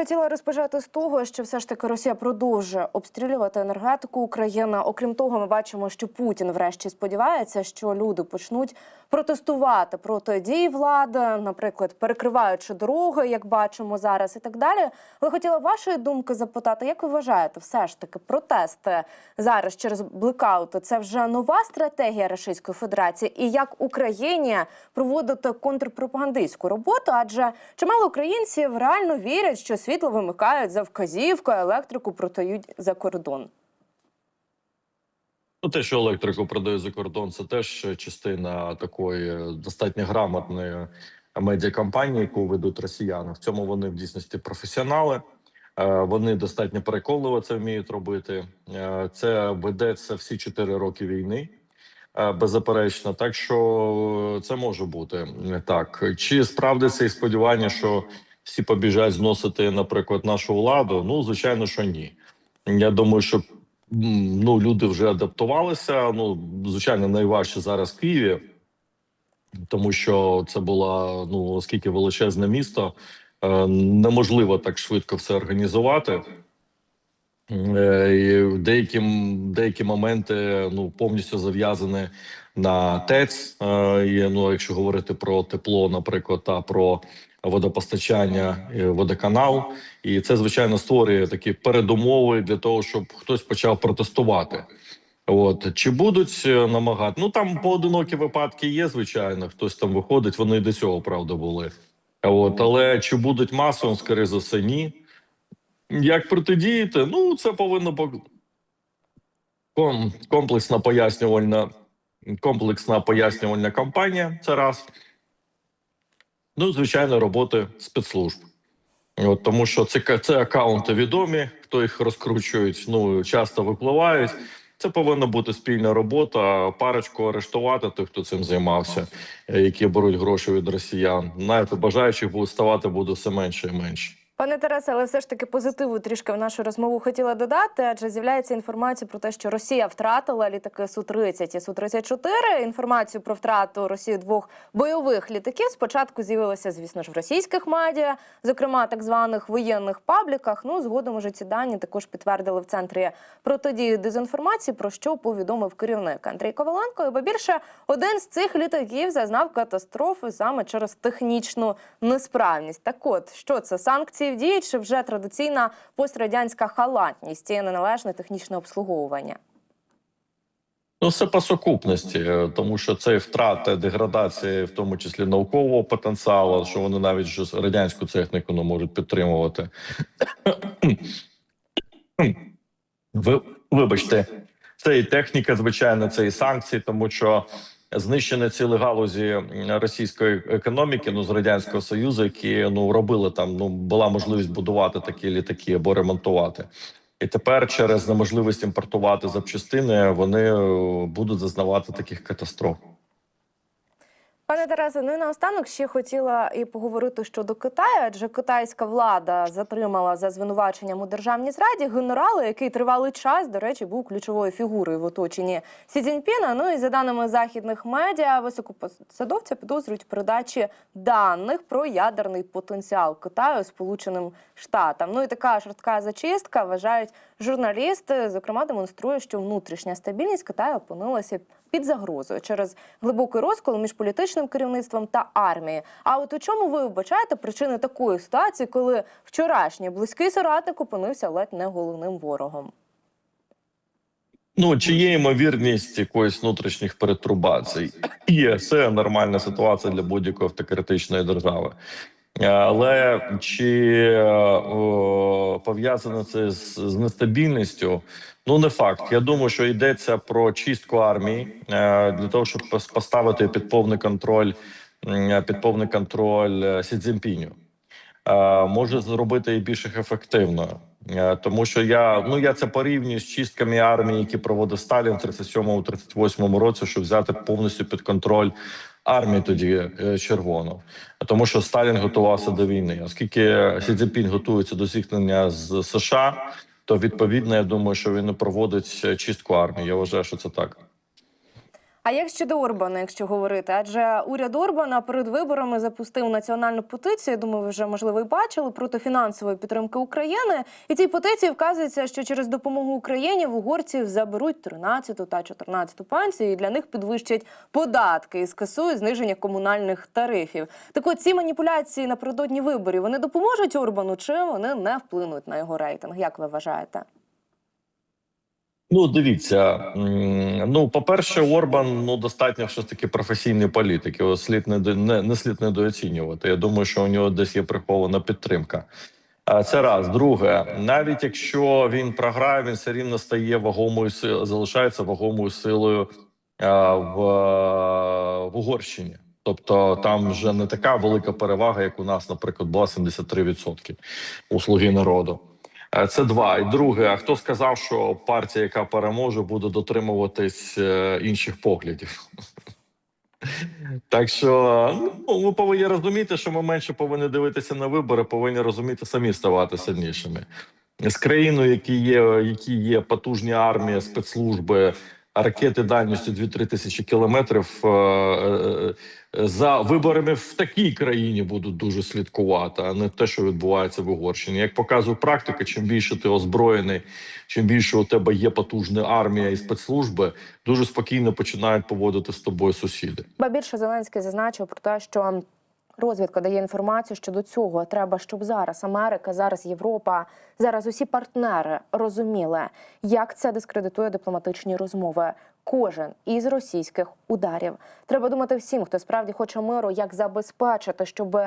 хотіла розпочати з того, що все ж таки Росія продовжує обстрілювати енергетику України. Окрім того, ми бачимо, що Путін врешті сподівається, що люди почнуть протестувати проти дій влади, наприклад, перекриваючи дороги, як бачимо зараз, і так далі. Але хотіла вашої думки запитати, як ви вважаєте, все ж таки протести зараз через блекаути це вже нова стратегія Російської Федерації, і як Україні проводити контрпропагандистську роботу? Адже чимало українців реально вірять, що світло вимикають за вказівкою, електрику продають за кордон. Ну, те, що електрику продають за кордон, це теж частина такої достатньо грамотної медіакампанії, яку ведуть росіяни. В цьому вони в дійсності професіонали. Е, Вони достатньо переконливо це вміють робити. Е, Це ведеться всі чотири роки війни. е, Беззаперечно, так що це може бути так. Чи справдиться і сподівання, що всі побіжать зносити, наприклад, нашу владу? Ну, звичайно, що ні. Я думаю, що ну люди вже адаптувалися. Ну звичайно, найважче зараз в Києві, тому що це було ну оскільки величезне місто, е, неможливо так швидко все організувати. Е, і Деякі деякі моменти ну повністю зав'язані на ТЕЦ. е, Ну, якщо говорити про тепло, наприклад, та про водопостачання, е, водоканал, і це звичайно створює такі передумови для того, щоб хтось почав протестувати. От чи будуть е, намагати? Ну там поодинокі випадки є, звичайно. Хтось там виходить. Вони і до цього правда були. От але чи будуть масово, скоріше за все, ні. Як протидіяти? Ну, це повинно комплексна пояснювальна, комплексна пояснювальна кампанія. Це раз. Ну, звичайно, роботи спецслужб. От, тому що це, це акаунти відомі, хто їх розкручують, ну часто випливають. Це повинна бути спільна робота. Парочку арештувати тих, хто цим займався, е, які беруть гроші від росіян. Навіть бажаючих ставати буде все менше і менше. Пане Тарасе, але все ж таки позитиву трішки в нашу розмову хотіла додати, адже з'являється інформація про те, що Росія втратила літаки Су-30 і Су-34. Інформацію про втрату Росії двох бойових літаків спочатку з'явилася, звісно ж, в російських медіа, зокрема так званих воєнних пабліках. Ну згодом уже ці дані також підтвердили в центрі протидії дезінформації, про що повідомив керівник Андрій Коваленко. Бо більше один з цих літаків зазнав катастрофи саме через технічну несправність. Так, от що це санкції в дії, чи вже традиційна пострадянська халатність і неналежне технічне обслуговування? Ну, все по сукупності, е, тому що це втрата, деградація, в тому числі наукового потенціалу, що вони навіть вже радянську техніку не можуть підтримувати. Ви, вибачте, це і техніка, звичайно, це і санкції, тому що знищені цілі галузі російської економіки, ну з радянського союзу, які ну робили там. Ну була можливість будувати такі літаки або ремонтувати. І тепер через неможливість імпортувати запчастини вони е, будуть зазнавати таких катастроф. Пане Тарасе, ну і наостанок ще хотіла і поговорити щодо Китаю, адже китайська влада затримала за звинуваченням у державній зраді генерала, який тривалий час, до речі, був ключовою фігурою в оточенні Сі Цзіньпіна. Ну і за даними західних медіа, високопосадовця підозрюють передачі даних про ядерний потенціал Китаю Сполученим Штатам. Ну і така шортка зачистка вважають журналісти. Зокрема, демонструє, що внутрішня стабільність Китаю опинилася під загрозою через глибокий розкол між політичним керівництвом та армією. А от у чому ви вбачаєте причини такої ситуації, коли вчорашній близький соратник опинився ледь не головним ворогом? Ну чи є ймовірність якоїсь внутрішніх перетрубацій? Є це нормальна ситуація для будь-якої автократичної держави. Е, Але чи е, пов'язане це з, з нестабільністю? Ну не факт. Я думаю, що йдеться про чистку армії е, для того, щоб поставити під повний контроль під повний контроль Сі Цзіньпіню. Е, може зробити і більш ефективною. Тому що я ну я це порівнюю з чистками армії, які проводив Сталін в 37-38 році, щоб взяти повністю під контроль армію тоді е, червону. Тому що Сталін готувався до війни. Оскільки Сі Цзіньпін готується до зіткнення з США, то відповідно я думаю, що він не проводить е, чистку армії. Я вважаю, що це так. А як щодо Орбана, якщо говорити, адже уряд Орбана перед виборами запустив національну петицію. Думаю, ви вже можливо і бачили проти фінансової підтримки України. І цій петиції вказується, що через допомогу Україні в угорців заберуть 13 та 14 пенсію, і для них підвищать податки і скасують зниження комунальних тарифів. Так от ці маніпуляції напередодні виборів вони допоможуть Орбану, чи вони не вплинуть на його рейтинг? Як ви вважаєте? Ну, дивіться. Ну, по-перше, Орбан ну достатньо все ж таки професійний політик. Його слід не, не, не слід недооцінювати. Я думаю, що у нього десь є прихована підтримка. Це раз. Друге, навіть якщо він програє, він все рівно стає вагомою залишається вагомою силою в, в Угорщині. Тобто там вже не така велика перевага, як у нас, наприклад, була 73% у слуги народу. Е, Це два. І друге, а хто сказав, що партія, яка переможе, буде дотримуватись е, інших поглядів? Так що ну, ми повинні розуміти, що ми менше повинні дивитися на вибори, повинні розуміти самі ставати сильнішими. З країною, які є, які є потужні армії, спецслужби, ракети дальністю 2-3 тисячі кілометрів. е, е, е, За виборами в такій країні будуть дуже слідкувати, а не те, що відбувається в Угорщині. Як показує практика, чим більше ти озброєний, чим більше у тебе є потужна армія і спецслужби, дуже спокійно починають поводити з тобою сусіди. Ба більше Зеленський зазначив про те, що розвідка дає інформацію щодо цього. Треба, щоб зараз Америка, зараз Європа, зараз усі партнери розуміли, як це дискредитує дипломатичні розмови. Кожен із російських ударів треба думати всім, хто справді хоче миру, як забезпечити, щоб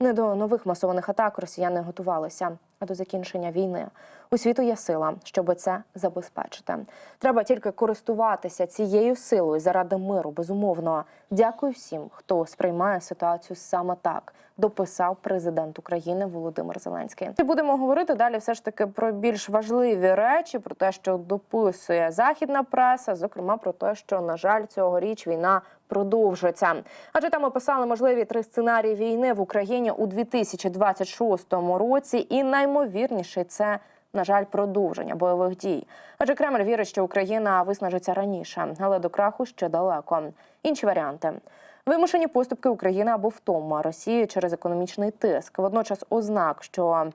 не до нових масованих атак росіяни готувалися, до закінчення війни. У світу є сила, щоб це забезпечити. Треба тільки користуватися цією силою заради миру. Безумовно, дякую всім, хто сприймає ситуацію саме так. Дописав президент України Володимир Зеленський. Будемо говорити далі, все ж таки про більш важливі речі, про те, що дописує західна преса, зокрема про те, що на жаль, цьогоріч війна продовжиться. Адже там описали можливі три сценарії війни в Україні у 2026 році, і наймовірніший це. На жаль, продовження бойових дій. Адже Кремль вірить, що Україна виснажиться раніше, але до краху ще далеко. Інші варіанти. Вимушені поступки України або втома Росії через економічний тиск. Водночас ознак, що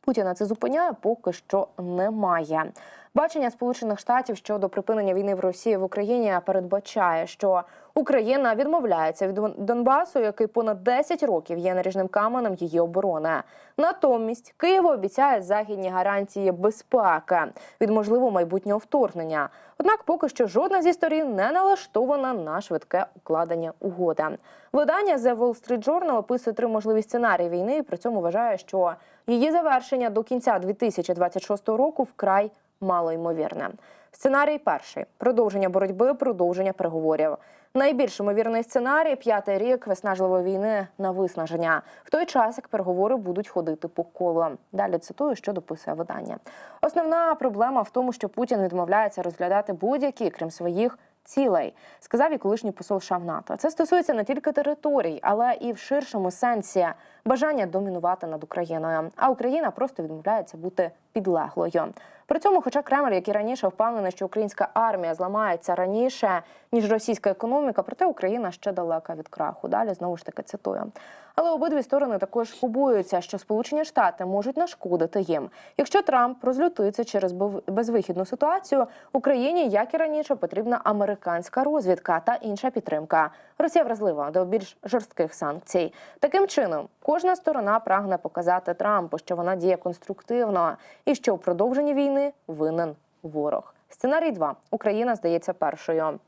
Путіна це зупиняє, поки що немає. Бачення Сполучених Штатів щодо припинення війни в Росії в Україні передбачає, що Україна відмовляється від Донбасу, який понад 10 років є наріжним каменем її оборони. Натомість Києву обіцяє західні гарантії безпеки від можливого майбутнього вторгнення. Однак поки що жодна зі сторін не налаштована на швидке укладення угоди. Видання The Wall Street Journal описує три можливі сценарії війни і при цьому вважає, що її завершення до кінця 2026 року вкрай малоймовірне. Сценарій перший продовження боротьби, продовження переговорів. Найбільш ймовірний сценарій п'ятий рік виснажливої війни на виснаження. В той час як переговори будуть ходити по колу. Далі цитую, що дописує видання. Основна проблема в тому, що Путін відмовляється розглядати будь-які, крім своїх. Цілей сказав і колишній посол США в НАТО. Це стосується не тільки територій, але і в ширшому сенсі бажання домінувати над Україною. А Україна просто відмовляється бути підлеглою. При цьому, хоча Кремль, як і раніше, впевнений, що українська армія зламається раніше ніж російська економіка, проте Україна ще далека від краху. Далі знову ж таки цитую. Але обидві сторони також побоюються, що Сполучені Штати можуть нашкодити їм. Якщо Трамп розлютиться через безвихідну ситуацію, Україні, як і раніше, потрібна американська розвідка та інша підтримка. Росія вразлива до більш жорстких санкцій. Таким чином, кожна сторона прагне показати Трампу, що вона діє конструктивно і що у продовженні війни винен ворог. Сценарій 2. Україна здається першою.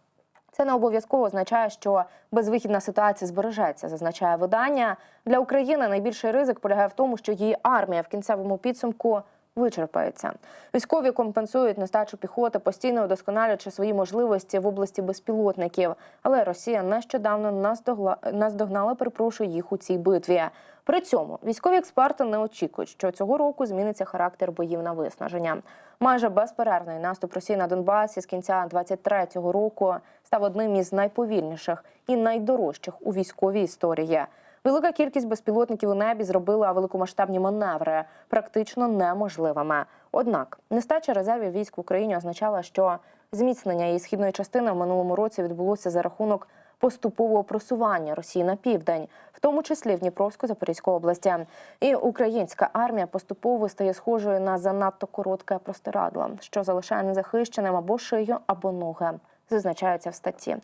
Це не обов'язково означає, що безвихідна ситуація збережеться, зазначає видання. Для України найбільший ризик полягає в тому, що її армія в кінцевому підсумку вичерпається. Військові компенсують нестачу піхоти, постійно удосконалюючи свої можливості в області безпілотників. Але Росія нещодавно наздогла... наздогнала, перепрошую, їх у цій битві. При цьому військові експерти не очікують, що цього року зміниться характер боїв на виснаження. Майже безперервний наступ Росії на Донбасі з кінця 23-го року став одним із найповільніших і найдорожчих у військовій історії. Велика кількість безпілотників у небі зробила великомасштабні маневри практично неможливими. Однак нестача резервів військ в Україні означала, що зміцнення її східної частини в минулому році відбулося за рахунок поступового просування Росії на південь, в тому числі в Дніпровську Запорізьку області. І українська армія поступово стає схожою на занадто коротке простирадло, що залишає незахищеним або шию, або ноги. Зазначається в статті.